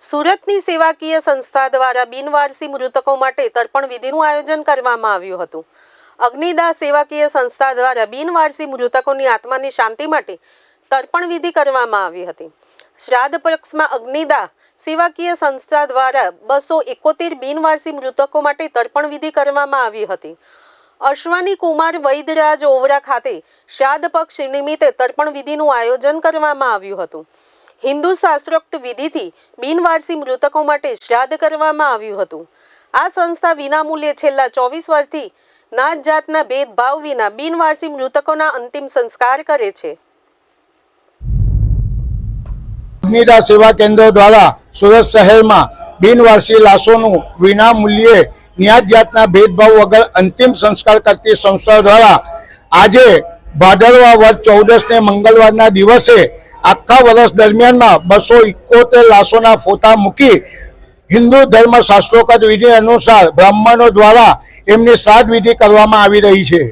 સુરતની સેવાકીય સંસ્થા દ્વારા બિનવારસી મૃતકો માટે તર્પણ વિધિનું આયોજન કરવામાં આવ્યું હતું. અગ્નિદાહ સેવાકીય સંસ્થા દ્વારા બિનવારસી મૃતકોની આત્માની શાંતિ માટે તર્પણ વિધિ કરવામાં આવી હતી. શ્રાદ્ધ પક્ષમાં અગ્નિદાહ સેવાકીય સંસ્થા દ્વારા બસો એકોતેર બિનવારસી મૃતકો માટે તર્પણ વિધિ કરવામાં આવી હતી. અશ્વની કુમાર વૈદરાજ ઓવરા ખાતે શ્રાદ્ધ પક્ષ નિમિત્તે તર્પણ વિધિનું આયોજન કરવામાં આવ્યું હતું. હિન્દુ શાસ્ત્રોક્ત વિધિથી બિનવારસી મૃતકો માટે શ્રાદ્ધ કરવામાં આવ્યું હતું. આ સંસ્થા વિનામૂલ્યે છેલ્લા ચોવીસ વર્ષથી નાત જાતના ભેદભાવ વિના બિનવારસી મૃતકોના અંતિમ સંસ્કાર કરે છે. અગ્નિદા સેવા કેન્દ્ર દ્વારા સુરત શહેરમાં બિનવારસી લાશોનું વિના મૂલ્યે ન્યાત જાતના ભેદભાવ વગર અંતિમ સંસ્કાર કરતી સંસ્થા દ્વારા આજે ભાદરવા વર્ષ ચૌદસને મંગળવારના દિવસે આખા વર્ષ દરમિયાનમાં બસો ઇકોતેર લાશોના ફોટા મૂકી હિન્દુ ધર્મ શાસ્ત્રોકત વિધિ અનુસાર બ્રાહ્મણો દ્વારા એમની શ્રાદ્ધ વિધિ કરવામાં આવી રહી છે.